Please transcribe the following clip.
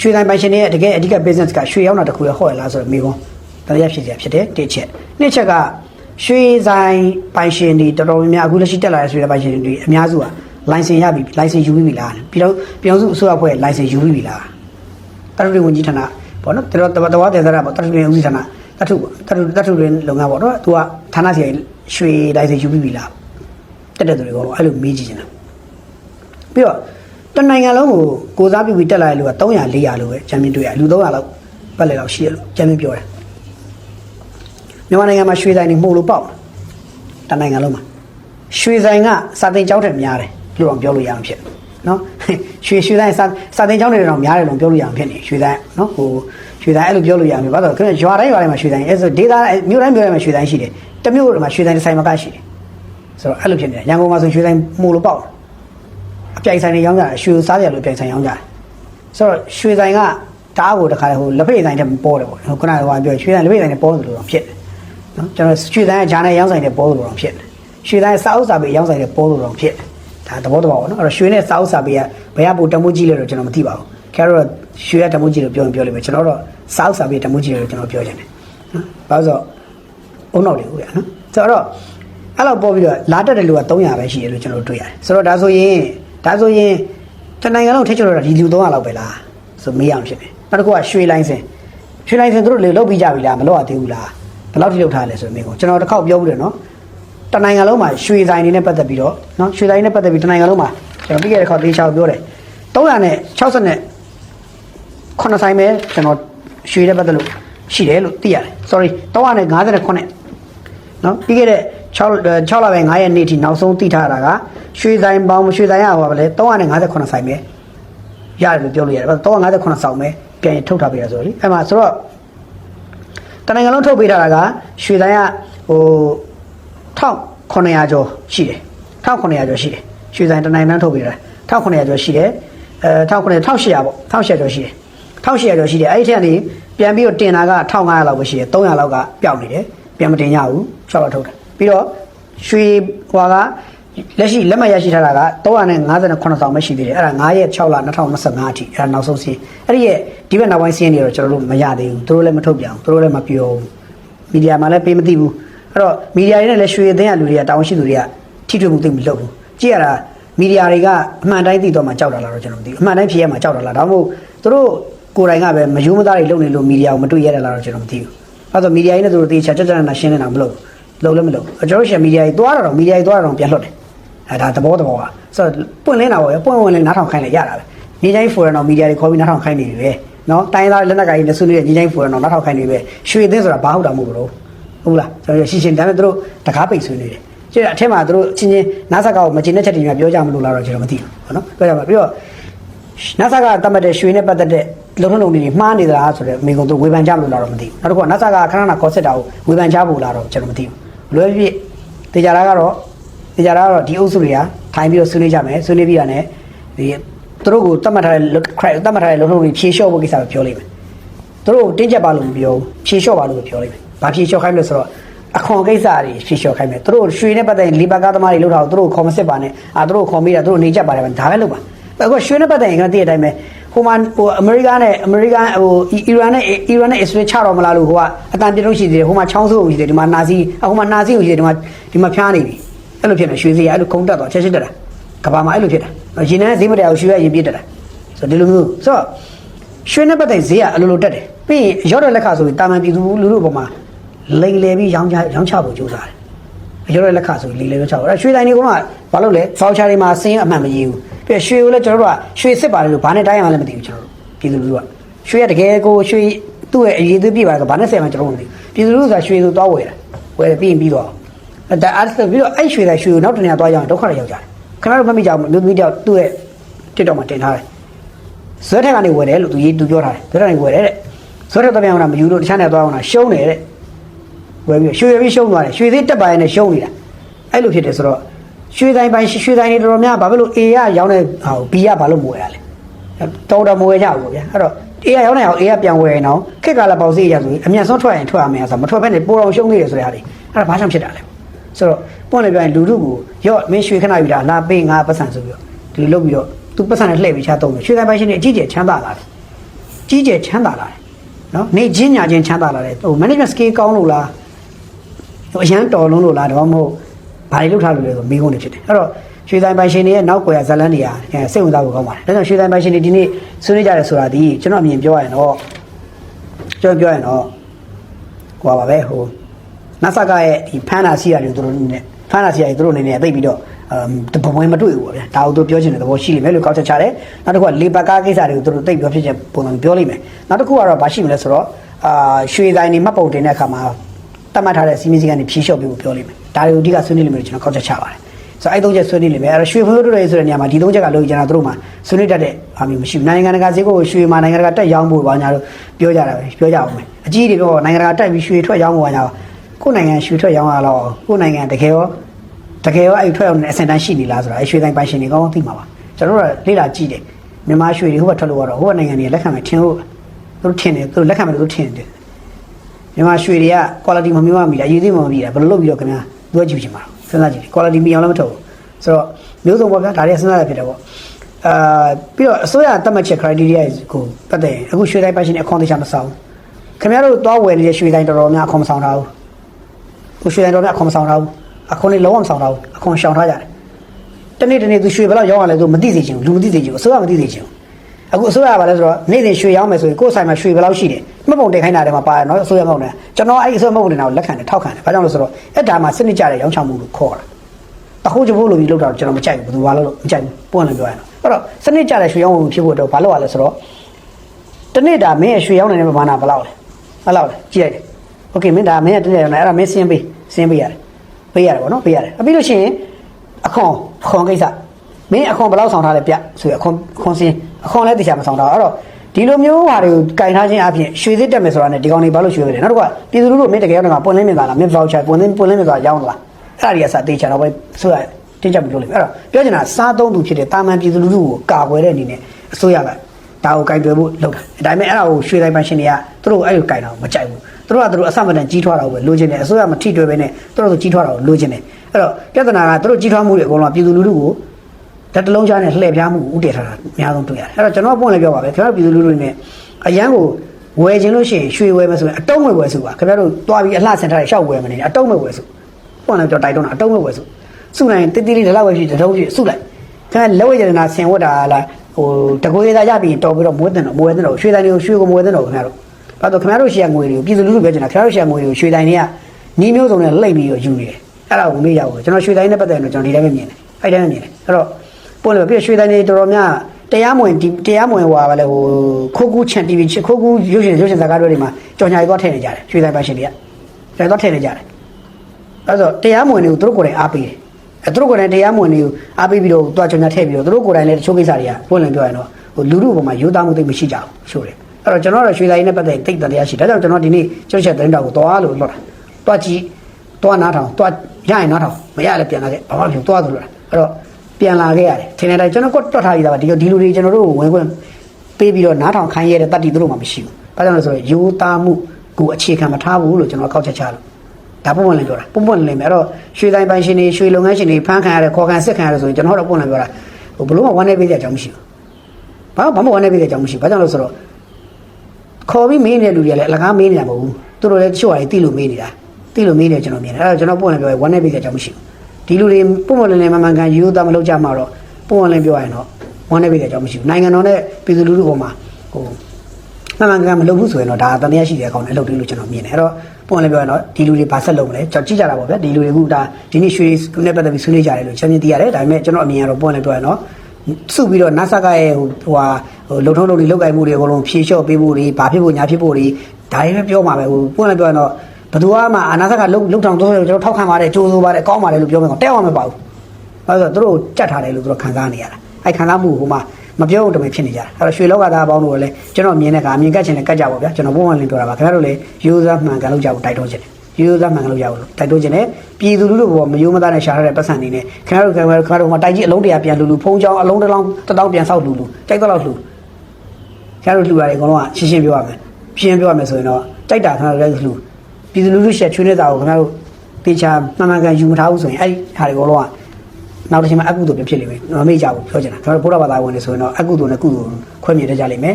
ရွှေတိုင်းပိုင်ရှင်တွေရဲ့တကယ်အဓိက business ကရွှေရောင်းတာတစ်ခုရဟောရလားဆိုတော့မိကွန်းတရားဖြစ်စရာဖြစ်တယ်တစ်ချက်နှစ်ချက်ကရွှေဆိုင်ပိုင်ရှင်တွေတော်တော်များများအခုလက်ရှိတက်လာတဲ့ရွှေပိုင်ရှင်တွေအများစုက license ရပြီ license ယူပြီးပြီလားပြီးတော့ပြည်အောင်စုအစိုးရဖွဲ့ license ယူပြီးပြီလားတရုတ်တွေဝန်ကြီးဌာနပေါ့နော်တော်တော်တော်တယ်သရပေါ့တရုတ်တွေဝန်ကြီးဌာနတထုတထုတထုတွေလုံငါပေါ့နော်သူကဌာနစီရွှေ license ယူပြီးပြီလားတက်တဲ့သူတွေကတော့အဲ့လိုမေးကြည့်နေတာပြီးတော့ တနိုင်ငံလုံးကိုကိုစားပြုပြီးတက်လာတဲ့လူက300 400လို့ပဲချမ်းမြင်တွေ့ရလူ300လောက်ပတ်လည်လောက်ရှိရလို့ချမ်းမြင်ပြောတယ်မြန်မာနိုင်ငံမှာရွှေဆိုင်တွေမှုလို့ပေါက်တနိုင်ငံလုံးမှာရွှေဆိုင်ကစာတင်ကျောင်းတွေများတယ်လို့တော့ပြောလို့ရအောင်ဖြစ်နော်ရွှေရွှေဆိုင်စာစာတင်ကျောင်းတွေတော့များတယ်လို့ပြောလို့ရအောင်ဖြစ်နေရွှေဆိုင်နော်ဟိုရွှေဆိုင်အဲ့လိုပြောလို့ရအောင်ဖြစ်ဘာလို့လဲခင်ဗျရွာတိုင်းရွာတိုင်းမှာရွှေဆိုင်အဲ့ဆိုဒေတာမြို့တိုင်းမြို့တိုင်းမှာရွှေဆိုင်ရှိတယ်တမြို့မှာရွှေဆိုင်တစ်ဆိုင်မကရှိတယ်ဆိုတော့အဲ့လိုဖြစ်နေတယ်ရန်ကုန်မှာဆိုရွှေဆိုင်မှုလို့ပေါက်တယ်အ ပြိုင်ဆိုင်တွေရောင်းကြတယ်ရွှေစားတယ်လို့အပြိုင်ဆိုင်ရောင်းကြတယ်ဆိုတော့ရွှေဆိုင်ကတားကိုတခါလေဟိုလက်ဖက်ဆိုင်တဲ့ပေါ်တယ်ပေါ့ဟိုခုနကဟိုပြောရွှေဆိုင်လက်ဖက်ဆိုင်နဲ့ပေါ်တယ်လို့တော့ဖြစ်တယ်နော်ကျွန်တော်ရွှေဆိုင်ကဂျာနယ်ရောင်းဆိုင်နဲ့ပေါ်တယ်လို့တော့ဖြစ်တယ်ရွှေဆိုင်စာအုပ်စာပေရောင်းဆိုင်နဲ့ပေါ်တယ်လို့တော့ဖြစ်တယ်ဒါသဘောတဘာပေါ့နော်အဲ့တော့ရွှေနဲ့စာအုပ်စာပေကဘယ်ကပိုတမိုးကြီးလဲတော့ကျွန်တော်မသိပါဘူးခဲတော့ရွှေကတမိုးကြီးလို့ပြောရင်ပြောလိမ့်မယ်ကျွန်တော်တော့စာအုပ်စာပေတမိုးကြီးလို့ကျွန်တော်ပြောချင်တယ်နော်ဘာလို့ဆိုတော့အုံနောက်တွေဦးရနော်ဆိုတော့အဲ့လောက်ပေါ်ပြီးတော့လာတက်တဲ့လူက300ပဲရှိတယ်လို့ကျွန်တော်တွေ့ရတယ်ဆိုတော့ဒါဆိုရင် ဒါဆိုရင်တနိုင်ငံလုံးထိချလို့တာဒီလူ300လောက်ပဲလားဆိုမေးရအောင်ဖြစ်တယ်နောက်တစ်ခုကရွှေလိုင်းစင်ရွှေလိုင်းစင်သူတို့လေလုတ်ပြီးကြပြီလားမလုတ်ရသေးဘူးလားဘယ်လောက်ထိလုတ်ထားလဲဆိုမေးကိုကျွန်တော်တစ်ခေါက်ပြောဘူးတယ်နော်တနိုင်ငံလုံးမှာရွှေဆိုင်တွေနဲ့ပတ်သက်ပြီးတော့နော်ရွှေဆိုင်နဲ့ပတ်သက်ပြီးတနိုင်ငံလုံးမှာကျွန်တော်ပြီးခဲ့တဲ့ခေါက်သေးချောက်ပြောတယ်300နဲ့60နဲ့ခုနှစ်ဆိုင်ပဲကျွန်တော်ရွှေတဲ့ပတ်သက်လို့ရှိတယ်လို့သိရတယ် sorry 359နော်ပြီးခဲ့တဲ့6 6လပိုင်း9ရက်နေ့ထိနောက်ဆုံးသိထားတာက ရွှေဆိုင်ပေါင်းရွှေဆိုင်ရဟောပါလေ359ဆိုင်ပဲရတယ်လို့ပြောလို့ရတယ်359ဆောင်ပဲပြန်ထုတ်ထားပေးရဆိုလေအဲ့မှာဆိုတော့တနိုင်ငံလုံးထုတ်ပေးထားတာကရွှေဆိုင်ကဟို1900ကျော်ရှိတယ်1900ကျော်ရှိတယ်ရွှေဆိုင်တနိုင်ငံလုံးထုတ်ပေးတာ1900ကျော်ရှိတယ်အဲ1900 1800ပေါ့1800ကျော်ရှိတယ်1800ကျော်ရှိတယ်အဲ့ဒီထက်ကနေပြန်ပြီးတော့တင်တာက1500လောက်ပဲရှိတယ်300လောက်ကပျောက်နေတယ်ပြန်မတင်ရဘူး6လောက်ထုတ်တယ်ပြီးတော့ရွှေဟွာက လက်ရှိလက်မှတ်ရရှိထားတာက359ဆောင်ပဲရှိသေးတယ်အဲ့ဒါ9ရက်6လ2025အထိအဲ့ဒါနောက်ဆုံးစီးအဲ့ဒီရဲ့ဒီဘက်နောက်ပိုင်းစီးရင်တွေတော့ကျွန်တော်တို့မရသေးဘူးသူတို့လည်းမထုတ်ပြန်ဘူးသူတို့လည်းမပြောဘူးမီဒီယာမှာလည်းပေးမသိဘူးအဲ့တော့မီဒီယာတွေနဲ့လည်းရွှေအသင်းကလူတွေကတောင်းရှိသူတွေကထိတွေ့မှုသိမလို့ဘူးကြည့်ရတာမီဒီယာတွေကအမှန်တိုင်းသိတော့မှကြောက်တာလားတော့ကျွန်တော်မသိဘူးအမှန်တိုင်းဖြေရမှကြောက်တာလားဒါမှမဟုတ်သူတို့ကိုယ်တိုင်ကပဲမယိုးမသားတွေလုပ်နေလို့မီဒီယာကိုမတွေ့ရတယ်လားတော့ကျွန်တော်မသိဘူး။အဲဆိုမီဒီယာကြီးနဲ့သူတို့တေချာကြကြနာရှင်းနေတာမလုပ်ဘူး။လုပ်လည်းမလုပ်ဘူး။ကျွန်တော်ရှင်မီဒီယာကြီးသွားတော့မီဒီယာကြီးသွားတော့ပြန်လွတ်တယ်။ အဲဒါသဘောတဘောပါ။ဆိုတော့ပွင့်လင်းတာပေါ့ရပွင့်ဝင်လင်းနားထောင်ခိုင်းလိုက်ရတာပဲ။ညီချိုင်းဖိုရန်တော့မီဒီယာတွေခေါ်ပြီးနားထောင်ခိုင်းနေပြီပဲ။နော်တိုင်းသားလက်နက်ကကြီးနဲ့ဆွေးနွေးတဲ့ညီချိုင်းဖိုရန်တော့နားထောင်ခိုင်းနေပြီပဲ။ရွှေသင်းဆိုတာဘာဟုတ်တာမဟုတ်ဘူးလို့။ဟုတ်လား။ကျွန်တော်ရှင်းရှင်းဒါပေမဲ့သူတို့တကားပိတ်ဆွေးနွေးတယ်။ကျတော့အထက်မှာသူတို့ချင်းချင်းနားဆက်ကကိုမကျင်တဲ့ချက်တွေများပြောကြမလို့လားတော့ကျွန်တော်မသိဘူး။ဟုတ်နော်။ပြောကြပါပြီးတော့ NASA ကတတ်မှတ်တဲ့ရွှေနဲ့ပတ်သက်တဲ့လုံထုံးလုံတွေမှားနေသလားဆိုတော့မိကုံတို့ဝေဖန်ကြမလို့လားတော့မသိဘူးနောက်တစ်ခုက NASA ကခဏခဏခေါ်စစ်တာကိုဝေဖန်ကြဖို့လားတော့ကျွန်တော်မသိဘူးလွယ်ပြည့်တေချာတာကတော့ တေချာတာကတော့ဒီအုပ်စုတွေကထိုင်ပြီးတော့ဆွေးနွေးကြမယ်ဆွေးနွေးပြီးရတယ်ဒီသူတို့ကိုတတ်မှတ်ထားတဲ့ crack တတ်မှတ်ထားတဲ့လုံထုံးတွေဖြေလျှော့ဖို့ကိစ္စကိုပြောလိမ့်မယ်သူတို့တင်းကျပ်ပါလို့မပြောဘူးဖြေလျှော့ပါလို့ပဲပြောလိမ့်မယ်ဘာဖြေလျှော့ခိုင်းမလဲဆိုတော့အခွန်ကိစ္စတွေဖြေလျှော့ခိုင်းမယ်သူတို့ရွှေနဲ့ပတ်သက်ရင်လီဘာကားသမားတွေလောက်တာကိုသူတို့ခေါ်မစစ်ပါနဲ့အာသူတို့ခေါ်မိတာသူတို့နေကြပါတယ်ဒါပဲလုပ်ပါအခုရွှေနဲ့ပတ်သက်ရင်ကတည်းကအတိုင်းပဲဟိုမှာဟိုအမေရိကန်နဲ့အမေရိကန်ဟိုအီရန်နဲ့အီရန်နဲ့အစ္စရေးချတော့မလားလို့ဟိုကအတန်ပြတုံးရှိသေးတယ်ဟိုမှာချောင်းဆိုးကိုရှိသေးတယ်ဒီမှာနာဇီဟိုမှာနာဇီကိုရှိသေးတယ်ဒီမှာဒီမှာဖျားနေပြီ အဲ့လိုဖြစ်နေရွှေစရာအဲ့လိုခုံတက်သွားချက်ချက်တက်တာကဘာမှာအဲ့လိုဖြစ်တာရင်နဲ့ဈေးမတရားကိုရွှေရရင်ပြစ်တက်တာဆိုတော့ဒီလိုမျိုးဆိုတော့ရွှေနဲ့ပတ်သက်ဈေးကအလိုလိုတက်တယ်ပြီးရင်ရော့တဲ့လက်ခါဆိုရင်တာမန်ပြည်သူလူလူအပေါ်မှာလိန်လေပြီးရောင်းချရောင်းချဖို့ကြိုးစားတယ်ရော့တဲ့လက်ခါဆိုလိန်လေရောင်းချဖို့အဲ့ရွှေတိုင်းတွေကဘာလို့လဲဗောက်ချာတွေမှာစင်းအမှန်မရေးဘူးပြီးရွှေကိုလည်းကျွန်တော်တို့ကရွှေစစ်ပါတယ်လို့ဘာနဲ့တိုင်းရမှလည်းမသိဘူးကျွန်တော်တို့ပြည်သူလူထုကရွှေရတကယ်ကိုရွှေသူ့ရဲ့အရေးသွေးပြပါဆိုဘာနဲ့ဆက်မှကျွန်တော်တို့မသိဘူးပြည်သူလူထုဆိုတာရွှေဆိုသွားဝယ်တာဝယ်ပြီးရင်ပြီးတော့အဲ့ ဒါအဲ့ဒါပြီးတော့အဲ့ရွှေတိုင်းရွှေကိုနောက်တနေရာသွားရအောင်ဒုက္ခတွေရောက်ကြတယ်ခင်ဗျားတို့မမိကြဘူးလူသမီးတယောက်သူ့ရဲ့တစ်တော့မှာတင်ထားတယ်ဇွဲထက်ကနေဝယ်တယ်လို့သူရေးသူပြောထားတယ်ဇွဲထက်ကနေဝယ်တယ်တဲ့ဇွဲထက်တော့ပြန်အောင်တာမယူလို့တခြားနေသွားအောင်တာရှုံးတယ်တဲ့ဝယ်ပြီးရွှေရပြီးရှုံးသွားတယ်ရွှေသေးတက်ပါရင်လည်းရှုံးနေတာအဲ့လိုဖြစ်တယ်ဆိုတော့ရွှေတိုင်းပိုင်းရွှေတိုင်းတွေတော်တော်များဘာဖြစ်လို့ A ရရောင်းတဲ့ဟာကို B ရဘာလို့မဝယ်ရလဲတော်တော်မဝယ်ကြဘူးပေါ့ဗျာအဲ့တော့ A ရရောင်းတဲ့ဟာကို A ရပြန်ဝယ်ရင်တော့ခက်ကလာပေါက်စီရဆိုရင်အမြန်ဆုံးထွက်ရင်ထွက်ရမယ်ဆိုတော့မထွက်ဘဲနဲ့ပိုတော်ရှုံးနေတယ်ဆိုတဲ့ဟာတွေအဲ့ဒါဘာကြောင့်ဖြစ်တာလဲ ဆိုတော့ပွင့်လေပြန်လူထုကိုရော့မင်းရွှေခဏယူတာလာပေးငါပတ်စံဆိုပြီးတော့ဒီလိုလုပ်ပြီးတော့သူပတ်စံနဲ့လှည့်ပြီးချသုံးတယ်ရွှေတိုင်းပိုင်းရှင်တွေအကြီးကျယ်ချမ်းသာလာတယ်ကြီးကျယ်ချမ်းသာလာတယ်နော်နေချင်းညာချင်းချမ်းသာလာတယ်ဟို management skill ကောင်းလို့လားဟိုအရန်တော်လုံးလို့လားဒါမှမဟုတ်ဘာတွေလုပ်ထားလို့လဲဆိုမိကုန်းတွေဖြစ်တယ်အဲ့တော့ရွှေဆိုင်ပိုင်ရှင်တွေရဲ့နောက်ကွယ်ကဇလန်းတွေကအဲစိတ်ဝင်စားဖို့ကောင်းပါတယ်ဒါကြောင့်ရွှေဆိုင်ပိုင်ရှင်တွေဒီနေ့ဆွေးနွေးကြတယ်ဆိုတာဒီကျွန်တော်အမြင်ပြောရရင်တော့ကျွန်တော်ပြောရရင်တော့ဟိုပါပဲဟို နတ်ဆက်ကရဲ့ဒီဖန်နာစီရတယ်သူတို့အနေနဲ့ဖန်နာစီရတယ်သူတို့အနေနဲ့သိပြီးတော့အမ်ဘဝင်မတွေ့ဘူးပေါ့ဗျာဒါကိုသူပြောချင်တဲ့သဘောရှိလိမ့်မယ်လို့ကောက်ချက်ချတယ်နောက်တစ်ခုကလေပတ်ကားကိစ္စတွေကိုသူတို့သိပြီးတော့ဖြစ်ချက်ပုံစံပြောလိမ့်မယ်နောက်တစ်ခုကတော့ဘာရှိမလဲဆိုတော့အာရွှေတိုင်းနေမှတ်ပုံတင်တဲ့အခါမှာတတ်မှတ်ထားတဲ့စီမင်းစည်းကမ်းတွေဖြေလျှော့ပြီးပြောလိမ့်မယ်ဒါတွေကိုအဓိကဆွေးနွေးလိမ့်မယ်လို့ကျွန်တော်ကောက်ချက်ချပါတယ်ဆိုတော့အဲ့သုံးချက်ဆွေးနွေးလိမ့်မယ်အဲ့တော့ရွှေဖွံ့ဖြိုးတိုးတက်ရေးဆိုတဲ့နေရာမှာဒီသုံးချက်ကလို့ကျွန်တော်တို့မှာဆွေးနွေးတတ်တဲ့အာမျိုးမရှိဘူးနိုင်ငံတကာဈေးကွက်ကိုရွှေမှာနိုင်ငံတကာတက်ရောင်းဖို့ဘာညာလို့ပြောကြတာပဲပြောကြအောင်မယ်အကြီးတွေပြောနိုင်ငံတကာတက်ပြီးရွှေထွက်ရောင်းဖို့ဘာညာ ကိုယ်နိုင်ငံရွှေထွက်ရောင်းရတော့ကိုယ်နိုင်ငံတကယ်ရောတကယ်ရောအဲ့ထွက်ရောင်းတဲ့အစင်တန်းရှိနေလားဆိုတာအဲ့ရွှေတိုင်းပိုင်ရှင်တွေကောင်းကောင်းသိမှာပါကျွန်တော်တို့ကလေ့လာကြည့်တယ်မြန်မာရွှေတွေဟိုဘက်ထွက်လို့ကတော့ဟိုဘက်နိုင်ငံတွေလက်ခံမယ်ထင်လို့သူတို့ထင်တယ်သူတို့လက်ခံမယ်လို့သူထင်တယ်မြန်မာရွှေတွေက quality မမျိုးမမီတာအရေးသေးမမီတာဘယ်လိုလုပ်ပြီးတော့ခင်ဗျာပြောကြည့်ချင်ပါတော့စဉ်းစားကြည့် quality မီအောင်လည်းမထုတ်ဘူးဆိုတော့မျိုးစုံပေါ့ဗျာဒါတွေစဉ်းစားရဖြစ်တယ်ပေါ့အာပြီးတော့အစိုးရတတ်မှတ်ချက် criteria ကိုပတ်သက်ရင်အခုရွှေတိုင်းပိုင်ရှင်အခွန်တရားမဆောင်ခင်ဗျားတို့သွားဝယ်နေတဲ့ရွှေတိုင်းတော်တော်များအခွန်မဆောင်ထားဘူး ခုရွှေတိုင်းတော်များအခွန်မဆောင်ထားဘူးအခွန်တွေလုံးဝမဆောင်ထားဘူးအခွန်ရှောင်ထားကြတယ်တနေ့တနေ့သူရွှေဘယ်လောက်ရောင်းရလဲသူမသိစေချင်ဘူးလူမသိစေချင်ဘူးအစိုးရမသိစေချင်ဘူးအခုအစိုးရကဘာလဲဆိုတော့နေ့စဉ်ရွှေရောင်းမယ်ဆိုရင်ကိုယ်ဆိုင်မှာရွှေဘယ်လောက်ရှိတယ်မှတ်ပုံတင်ခိုင်းတာတွေမှာပါတယ်နော်အစိုးရမဟုတ်နဲ့ကျွန်တော်အဲ့ဒီအစိုးရမဟုတ်တဲ့နောက်လက်ခံတယ်ထောက်ခံတယ်ဘာကြောင့်လဲဆိုတော့အဲ့ဒါမှစနစ်ကျတဲ့ရောင်းချမှုလို့ခေါ်တာတခုချဖို့လိုပြီးလောက်တာကျွန်တော်မကြိုက်ဘူးဘယ်သူဘာလို့လို့မကြိုက်ဘူးပွင့်လည်းပြောရအောင်အဲ့တော့စနစ်ကျတဲ့ရွှေရောင်းမှုဖြစ်ဖို့တော့ဘာလို့ ਆ လဲဆိုတော့တနေ့တာမင်းရဲ့ရွှေရောင်းနေတဲ့ပမာဏဘယ်လောက်လဲဘယ်လောက်လဲကြည့်လိုက်တယ် โอเคမင်းဒါမင်းရဲ့တနေ့ရောင်းနေအဲ့ဒါမင်းစင်းပေးစင်းပေးရတယ်ပေးရတယ်ဗောနော်ပေးရတယ်အပြီးလို့ရှိရင်အခွန်အခွန်ကိစ္စ မင်းအခွန်ဘယ်လောက်ဆောင်ထားလဲပြဆိုရအခွန်အခွန်စင်းအခွန်လည်းတရားမဆောင်ထားအဲ့တော့ဒီလိုမျိုးဟာတွေကိုကင်ထားခြင်းအပြင်ရွှေသစ်တက်မယ်ဆိုတာနဲ့ဒီကောင်တွေဘာလို့ရွှေလဲနောက်တစ်ခါပြည်သူလူထုမင်းတကယ်တော့ပွင့်လင်းမြင်တာလားမင်း voucher ပွင့်လင်းပွင့်လင်းမြင်တာရောင်းလားအဲ့ဒါတွေကစတေးချတော့ပဲဆိုရတင်းကြပ်ပြီးလို့လေအဲ့တော့ပြောချင်တာစားသုံးသူဖြစ်တဲ့တာမန်ပြည်သူလူထုကိုကာကွယ်တဲ့အနေနဲ့အစိုးရက ဒါကိုကင်တွယ်ဖို့လုပ်တာဒါပေမဲ့အဲ့ဒါကိုရွှေတိုင်းပိုင်ရှင်တွေကသူတို့အဲ့လိုကင်တာကိုမကြိုက်ဘူးသူတို့ကသူတို့အဆမတန်ကြီးထွားတာကိုပဲလိုချင်တယ်အစိုးရမထိတွေ့ပဲနဲ့သူတို့ကြီးထွားတာကိုလိုချင်တယ်အဲ့တော့ပြဿနာကသူတို့ကြီးထွားမှုတွေအကုန်လုံးပြည်သူလူထုကိုဓာတ်တလုံးချားနဲ့လှည့်ပြားမှုဥတည်ထားတာအများဆုံးတွေ့ရတယ်အဲ့တော့ကျွန်တော်ပွင့်လည်းပြောပါပဲခင်ဗျားတို့ပြည်သူလူထုတွေနဲ့အရန်ကိုဝယ်ခြင်းလို့ရှိရင်ရွှေဝယ်မယ်ဆိုရင်အတုံးဝယ်ဝယ်စုပါခင်ဗျားတို့တွားပြီးအလှဆင်ထားတဲ့ရှောက်ဝယ်မနေနဲ့အတုံးဝယ်ဝယ်စုပွင့်လည်းပြောတိုက်တွန်းတာအတုံးဝယ်ဝယ်စုစုနိုင်တိတိလေးဒီလောက်ပဲရှိတတုံးရှိစုလိုက်ခင်ဗျားလက်ဝဲရတနာဆင်ဝတ်တာလား ဟိုတကိုယ်ရသားရပြီးတော်ပြီးတော့မွေးတဲ့တော့မွေးတဲ့တော့ရွှေတိုင်းတွေကိုရွှေကိုမွေးတဲ့တော့ခင်ဗျားတို့ဘာလို့ခင်ဗျားတို့ရှေ့ငွေတွေကိုပြည်သူလူထုပြောချင်တာခင်ဗျားတို့ရှေ့ငွေတွေကိုရွှေတိုင်းတွေကနီးမျိုးစုံနဲ့လိမ့်ပြီးတော့ယူနေတယ်အဲ့ဒါကိုမေးရအောင်ကျွန်တော်ရွှေတိုင်းနဲ့ပတ်သက်ရင်တော့ကျွန်တော်ဒီတိုင်းပဲမြင်တယ်အဲ့တိုင်းပဲမြင်တယ်အဲ့တော့ပို့လို့ပြည့်ရွှေတိုင်းတွေတော်တော်များတရားမဝင်ဒီတရားမဝင်ဟွာပါလေဟိုခိုးကူးချန် TV ချခိုးကူးရုပ်ရှင်ရုပ်ရှင်ဇာတ်ကားတွေမှာကြော်ညာရီသွားထည့်နေကြတယ်ရွှေတိုင်းပိုင်ရှင်တွေကကျော်သွားထည့်နေကြတယ်အဲ့တော့တရားမဝင်တွေကိုသူတို့ကိုယ်တိုင်အားပေးတယ် အဲသူတို့ကိုယ်တိုင်တရားမဝင်တွေကိုအားပေးပြီးတော့သွားကြော်ညာထည့်ပြီးတော့သူတို့ကိုယ်တိုင်လည်းတချို့ကိစ္စတွေကပွင့်လင်းပြောရင်တော့ဟိုလူလူပေါ်မှာယူသားမှုသိမရှိကြဘူးဆိုတယ်အဲ့တော့ကျွန်တော်တို့ရွှေတိုင်းနဲ့ပတ်သက်တိတ်တတရားရှိဒါကြောင့်ကျွန်တော်ဒီနေ့ကျွတ်ချက်သတင်းတော်ကိုသွားလို့လွတ်တာသွားကြည့်သွားနားထောင်သွားရရင်နားထောင်မရလည်းပြန်လာခဲ့ဘာမှမဖြစ်သွားသလိုလားအဲ့တော့ပြန်လာခဲ့ရတယ်ထင်တယ်ကျွန်တော်ကတွတ်ထားရတာပါဒီဒီလူတွေကျွန်တော်တို့ကိုဝင်ခွင့်ပေးပြီးတော့နားထောင်ခိုင်းရတဲ့တတ်တည်သူတို့မှမရှိဘူး။ဘာကြောင့်လဲဆိုတော့ယူသားမှုကိုအခြေခံမထားဘူးလို့ကျွန်တော်ကောက်ချက်ချလို့ ဒါပုံပွင့်လည်းပြောတာပုံပွင့်လည်းမယ်အဲ့တော့ရွှေတိုင်းပိုင်ရှင်တွေရွှေလုပ်ငန်းရှင်တွေဖမ်းခံရတယ်ခေါ်ခံစစ်ခံရတယ်ဆိုရင်ကျွန်တော်တို့ပုံလည်းပြောတာဟိုဘလို့မှဝမ်းနေပေးတဲ့အကြောင်းမရှိဘူး။ဘာမှမဝမ်းနေပေးတဲ့အကြောင်းမရှိဘူး။ဘာကြောင့်လဲဆိုတော့ခေါ်ပြီးမေးနေတဲ့လူတွေကလည်းအလကားမေးနေတာမဟုတ်ဘူး။သူတို့လည်းတချို့ဟာတွေတိလို့မေးနေတာ။တိလို့မေးနေကျွန်တော်မြင်တယ်။အဲ့တော့ကျွန်တော်ပုံလည်းပြောဝမ်းနေပေးတဲ့အကြောင်းမရှိဘူး။ဒီလူတွေပုံမလင်းလင်းမမှန်ကန်ယူသားမလုပ်ကြမှာတော့ပုံမလင်းပြောရရင်တော့ဝမ်းနေပြီတဲ့အကြောင်းမရှိဘူးနိုင်ငံတော်နဲ့ပြည်သူလူထုပေါ်မှာဟို မှန်မှန်ကန်မလုပ်ဘူးဆိုရင်တော့ဒါတန်တရားရှိတဲ့အကောင်နဲ့အလုပ်တွေလို့ကျွန်တော်မြင်တယ်အဲ့တော့ပုံမလင်းပြောရရင်တော့ဒီလူတွေဘာဆက်လုပ်မလဲကျွန်တော်ကြည့်ကြတာပေါ့ဗျာဒီလူတွေကဒါဒီနေ့ရွှေနဲ့ပတ်သက်ပြီးဆွေးနွေးကြတယ်လို့ချက်ချင်းသိရတယ်ဒါပေမဲ့ကျွန်တော်အမြင်ကတော့ပုံမလင်းပြောရရင်တော့စုပြီးတော့ NASA ကရဲ့ဟိုဟိုဟာဟိုလုံထုံးလုံတွေလောက်ကိုင်မှုတွေအကုန်လုံးဖြေလျှော့ပေးဖို့တွေဘာဖြစ်ဖို့ညာဖြစ်ဖို့တွေဒါတွေပဲပြောမှာပဲဟိုပုံမလင်းပြောရရင်တော့ဘယ်သူမှအာနာဆက်ကလုံလုံထောင်တော့ကျွန်တော်ထောက်ခံပါတယ်ကြိုးစိုးပါတယ်ကောင်းပါတယ်လို့ပြောမယ်ကောတက်အောင်မပါဘူးဘာလို့လဲဆိုတော့သူတို့ကြက်ထားတယ်လို့သူတို့ခံစားနေရတာအဲ့ခံစားမှုဟိုမှာ မပြောဘူးတမင်ဖြစ်နေကြတာအဲ့တော့ရွှေလောကသားအပေါင်းတို့လည်းကျွန်တော်မြင်တဲ့ကအမြင်ကတ်ချင်တယ်ကတ်ကြပါဗျာကျွန်တော်ပုံမှန်လင်းပြောတာပါခင်ဗျားတို့လည်းရိုးသားမှန်ကန်လို့ကြဖို့တိုက်တွန်းချင်တယ်ရိုးသားမှန်ကန်လို့ရဖို့တိုက်တွန်းချင်တယ်ပြည်သူလူထုဘောမယိုးမသားနဲ့ရှာထားတဲ့ပတ်စံနေနဲ့ခင်ဗျားတို့ခင်ဗျားတို့ခင်ဗျားတို့မှာတိုက်ကြီးအလုံးတရာပြန်လူလူဖုံးချောင်းအလုံးတစ်လောင်းတစ်တောင်းပြန်ဆောက်လူလူတိုက်တော့လောက်လူခင်ဗျားတို့လှူရတယ်အကုန်လုံးကရှင်းရှင်းပြောရမယ်ရှင်းပြောရမယ်ဆိုရင်တော့တိုက်တာခင်ဗျားတို့လည်းလှူပြည်သူလူထုရှက်ချွေးနေတာကိုခင်ဗျားတို့တေချာမှန်မှန်ကန်ယူမထားဘူးဆိုရင်အဲ့ဒီဟာတွေကတော့ နောက်တစ်ချိန်မှာအကုသို့ပြဖြစ်လိမ့်မယ်မမေ့ကြဘူးပြောချင်တာကျွန်တော်တို့ဘုရားဘာသာဝင်နေဆိုရင်တော့အကုသို့နဲ့ကုသို့ခွဲမြင်တတ်ကြလိမ့်မယ်